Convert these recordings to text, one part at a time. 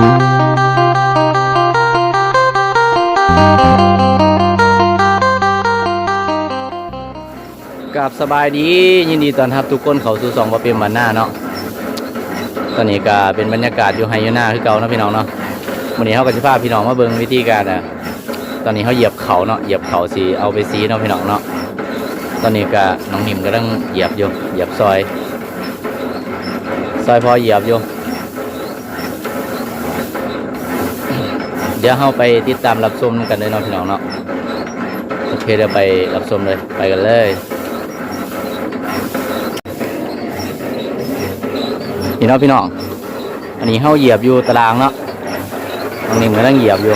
กับสบายดียินดีต้อนรับทุกคนเขาสู่สองประเปรมบันหน้าเนาะตอนนี้ก็เป็นบรรยากาศอยู่ไฮยูน่าคือเก่านะพี่น้องเนาะวันนี้เขาก็จะพาพี่น้องมาเบิ่งวิธีการอะตอนนี้เขาเหยียบเขาเนาะเหยียบเขาสีเอาไปซีเนาะพี่น้องเนาะตอนนี้ก็น้องนิมกำลังเหยียบอยู่เหยียบซอย ซอยพอเหยียบอยู่ เดี๋ยวเราไปติดตามรับชมกันเลยเนาะพี่น้องเนาะโอเคเดี๋ยวไปรับชมเลยไปกันเลยนี่เนาะพี่น้องอันนี้เข้าเหยียบอยู่ตารางเนาะตรงนี้เหมือนต้องเหยียบอยู่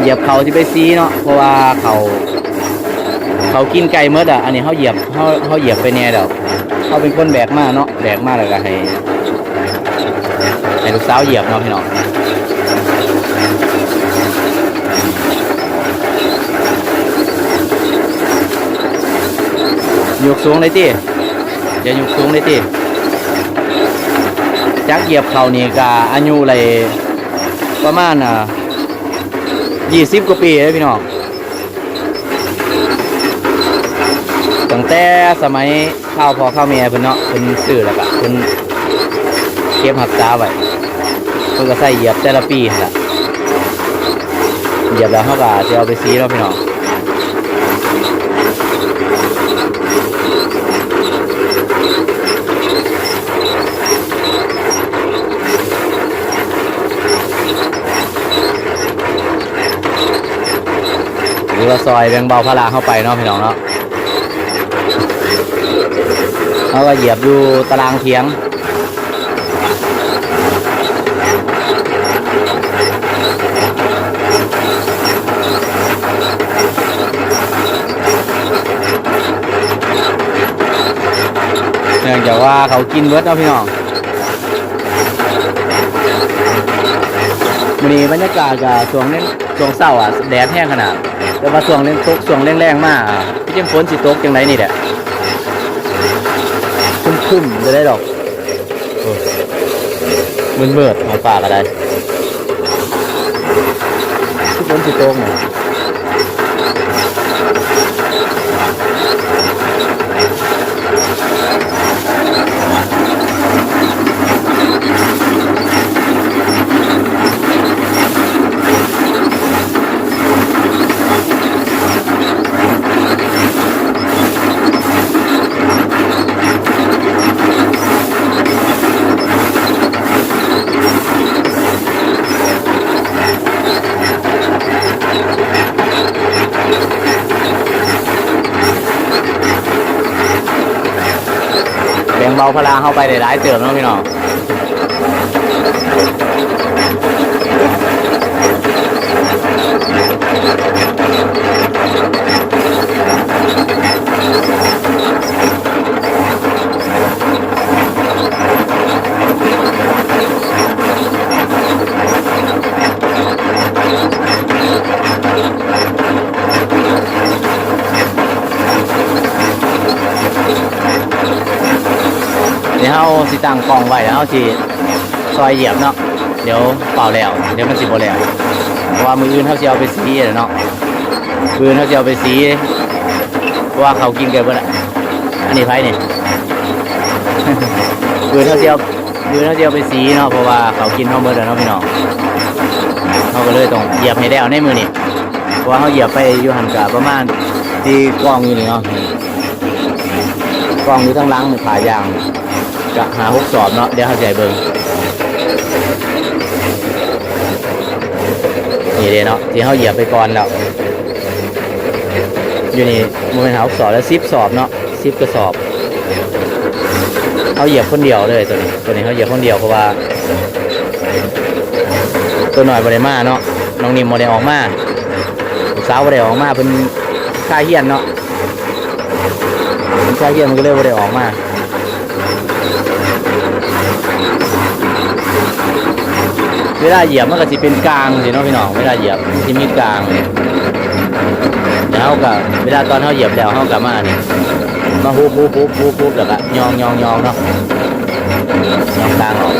เหยียบเขาที่ไปซีเนาะเพราะว่าเขาเขากินไก่เมื่ออะอันนี้เขาเหยียบเขาเขาเหยียบไปแน่เดี๋ยวเขาเป็นคนแบกมาเนาะแบกมาแล้วก็ให้ ให้ลูกสาวเหยียบเนาะพี่น้องยกสูงเลยที่อย่ายุกสูงเลยติจักเหยียบเขานี่กาอายุเลยประมาณอะยี่สิบกว่าปีเลยพี่น้องตั้งแต่สมัยข้าวพอข้าวเมียเพิ่นเนาะเพิ่นซื้อแล้วก็เพิ่นเก็บหักษาไว้ พิ่นก็ใส่เหยียบแต่ละปีหั่นล่ะเหยียบแล้วเขาก็จะเอาไปซีเนาะพี่น้องหรือว่าซอยแบงเบาภาระเข้าไปเนาะพี่น้องเนาะแล้วก็เหยียบอยู่ตารางเทียง นื่องจากว่าเขากินเบิดเนาะพี่น้องวันนี้บรรยากาศกับช่วงเล่นช่วงเศร้าอะแดดแห้งขนาด แต่ว่าช่วงเล่นตกช่วงแรงๆมากอะพี่จังฝนสิตกจังไรนี่แหละคึมๆจะได้ดอกเออมืดเมืดของป่าก็ได้ที่ฝนสิตกเนี่ย แบ่งเบาพลังเข้าไปได้หลายเติมเนาะพี่น้อง เดี๋ยเขาสิตั้งกองไว้แล้วเขาสิซอยเหยียบเนาะเดี๋ยวเปล่าแล้ว เดี๋ยวมันสิบ่แล้วเพราะว่ามืออื่นเขาสิเอาไปสีเนาะมืออื่นเขาสิเอาไปสีเพราะว่าเขากินกันเบิดอะอันนี้ไผนี่มือเขาสิเอามือเขาสิเอาไปสีเนาะเพราะว่าเขากินเขาเบิดแล้วเนาะพี่น้องเขาก็เลยต้องเหยียบให้ได้เอาในมือนี่เพราะว่าเขาเหยียบไปอยู่หันกะประมาณที่กองอยู่นี่เนาะกองอยู่ทั้งหลังนี่ขายาง จะหาหกสอบเนาะเดี๋ยวเข้าใจเบิ่งนี่เด้เนาะที่เขาเหยียบไปก่อนแล้วอยู่นี่มันเป็นหาหกสอบแล้วซิปสอบเนาะซิปกระสอบเขาเหยียบคนเดียวเลยตัวนี้ตัวนี้เขาเหยียบคนเดียวเพราะว่า ตัวหน่อยบริมาเนาะน้องนิมบริออกมาสาวบริออกมาเป็นค่าเฮียนเนาะค่าเฮียนมันก็เลยบริออกมา เวลาเหยียบมันก็จะเป็นกลางสิเนาะพี่น้องเวลาเหยียบที่มีกลางแล้วก็เวลาตอนเขาเหยียบแล้วเขากลับมาเนี่ยมาฮูบฮูบฮูบฮูบฮูบแล้วก็ยองยองยองเนาะยองกลางออก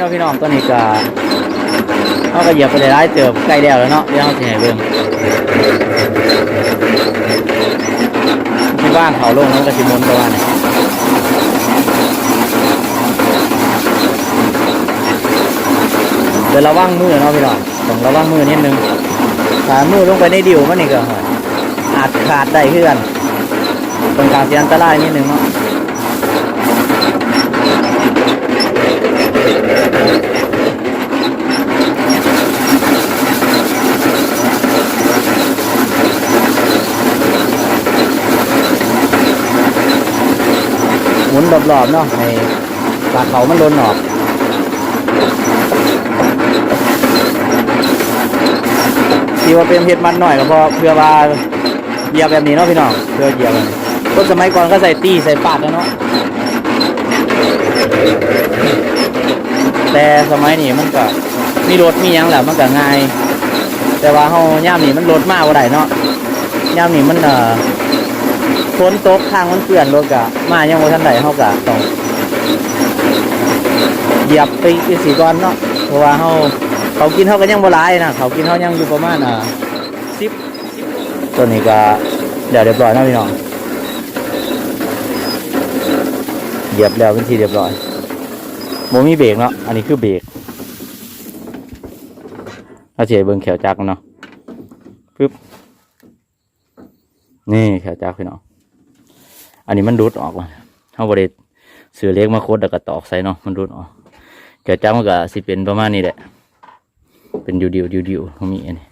เนาะพี่น้องตัวนี้ก็เขาก็เหยียบไปได้หลายเติบใกล้แล้วแล้วเนาะเดี๋ยวเขาจะให้เบิ่งที่ว่างเขาลงแล้วมันก็สิมุนประมาณนี้เดี๋ยวระวังมือเนาะพี่น้องต้องระวังมือนิดนึงถ้ามือลงไปในดิวมันนี่ก็อาจขาดได้เพื่อนตรงกางเสียอันตรายนิดนึงเนาะ หมุนรอบๆเนาะให้ปลาเขามันล้นออกที่ว่าเป็นเห็ดมันหน่อยก็พราะเพื่อว่าเหยียบแบบนี้เนาะพี่น้องเพื่อเหยียบแบบนี้นสมัยก่อนก็ใส่ตีใส่ปาดแล้วเนาะ แต่สมัยนี้มันก็มีรถมียังแหละมันก็ง่าย แต่ว่าเฮาย่ามนี้มันรถมากว่าไดเนาะย่ามนี้มันเอ่อฝนตกทางมันเปื่อนรถกะมายังบ่ทันใดเฮากะต้องเหยียบไปอีกสีก่อนเนาะเพราะว่าเฮาเขากินเฮาก็ยังบ่หลายนะเขากินเฮายังอยู่ประมาณอ่า10ตัวนี้ก็เดี๋ยวเรียบร้อยนะพี่น้องเหยียบแล้วเป็นทีเรียบร้อย บ่มีเบรกเนาะ อันนี้คือเบรกเราสิให้เบิ่งแขวจักรเนาะปึ๊บ นี่แขวจักรพี่น้อง อันนี้มันดูดออกว่ะเฮาบ่ได้ซื้อเล็กมาโคดแล้วก็ตอกใส่เนาะ มันดูดออกเกิดจังมันก็สิเป็นประมาณนี้แหละ เป็นดิวดิวดิวดิวเขามีอันนี้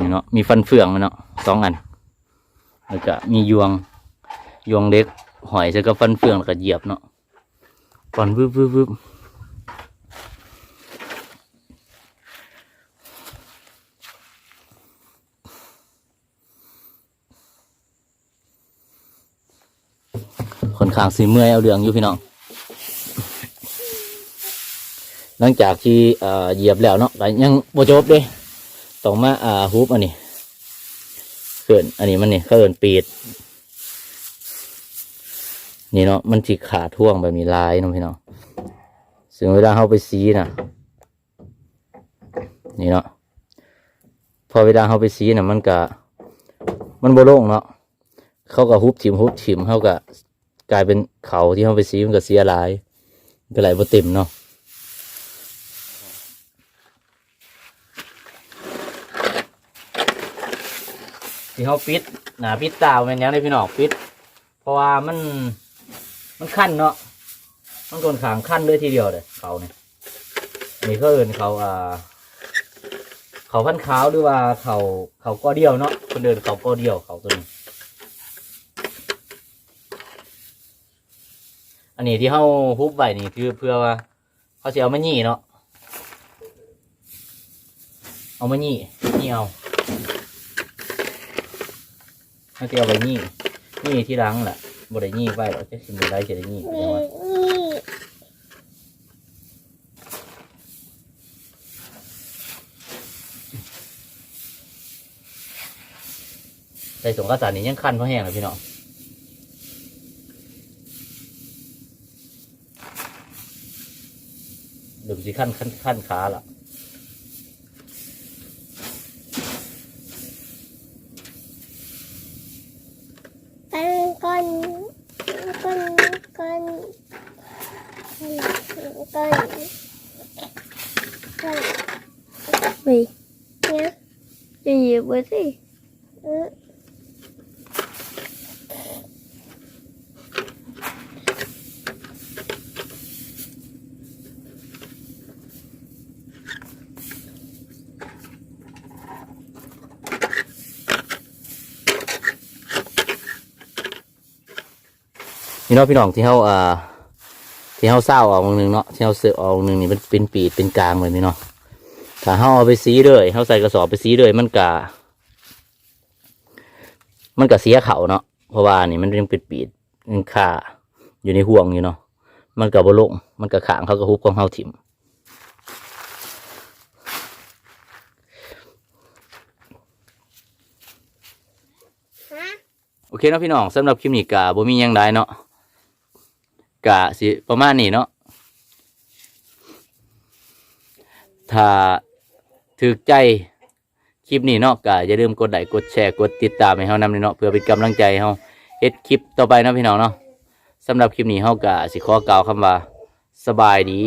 นี่เนาะ มีฟันเฟืองมันเนาะสองอัน แล้วก็มียวงยวงเล็กหอยใส่กับฟันเฟืองแล้วก็เหยียบเนาะ ก่อนวืบวืบวืบคนข้างสีเมื่อยเอาเรืองอยู่พี่น้องหลังจากที่เอ่อเหยียบแล้วเนาะก็ยังบ่จบเด้ต้องมาฮุบอันนี้เกินอันนี้มันนี่เขินปีด นี่เนาะมันจิขาดท่วงแบบมีลายเนาะพี่น้องซึ่งเวลาเขาไปซีน่ะนี่เนาะพอเวลาเขาไปซีน่ะมันก็มันโบโล่งเนาะเขาก็ฮุบถิมฮุบถิมเขาก็กลายเป็นเขาที่เขาไปซีมันก็เสียหลายก็ไหลบ่เต็มเนาะที่เขาปิดหนาปิดตาเป็นยังได้พี่น้องปิด เพราะว่ามัน มันขั้นเนาะมันคนขางขั้นเลยทีเดียวเลยเขาเนี่ยนี่เขาเอินเขาอ่าเขาพันขาวหรือว่าเขาเขาก้อเดียวเนาะคนเดินเขาก้อเดียวเขาตัวนี้อันนี้ที่เขาฮุบไว้นี่คือเพื่อว่าเขาจะเอามาหยี่เนาะเอามาหยี่นี่เอาถ้าเตียวไปหนี่นี่ที่หลังแหละ บได้นี่ไปหรอกจะสิมีไรจะได้นี่แต่ว่าใส่สงกระสานนี่ยังคันเพราะแห้งเลยพี่น้องเดี๋ยวสิขั้นขั้นขั้นขาล่ะ cây cây gì nhá gì gì bữa gì You know, พี่น้องที่เฮาอ่า ที่เฮาเศร้าออกวงหนึงเนาะที่เฮาเสือออกวงหนึงนี่มันเป็นปีดเป็นกลางแบบนี้เนาะถ้าเฮาเอาไปสีเลยเฮาใส่กระสอบไปสีเลยมันกะมันกะเสียเขาเนาะเพราะว่านี่มันยังเป็นปีดยังค่าอยู่ในห่วงอยู่เนาะมันกะบ่ลงมันกะขางเขาก็ฮุบของเฮาถิ่มฮะโอเคเนาะพี่น้องสำหรับคลิปนี้กะบ่มีหยังใดเนาะ กะสิประมาณนี้เนาะถ้าถึกใจคลิปนี้เนาะกะอย่าลืมกดไลค์กดแชร์กดติดตามให้เฮานำเนาะเพื่อเป็นกำลังใจเฮาเฮ็ดคลิปต่อไปนะพี่น้องเนาะสำหรับคลิปนี้เฮากะสิขอกล่าวคำว่าสบายดี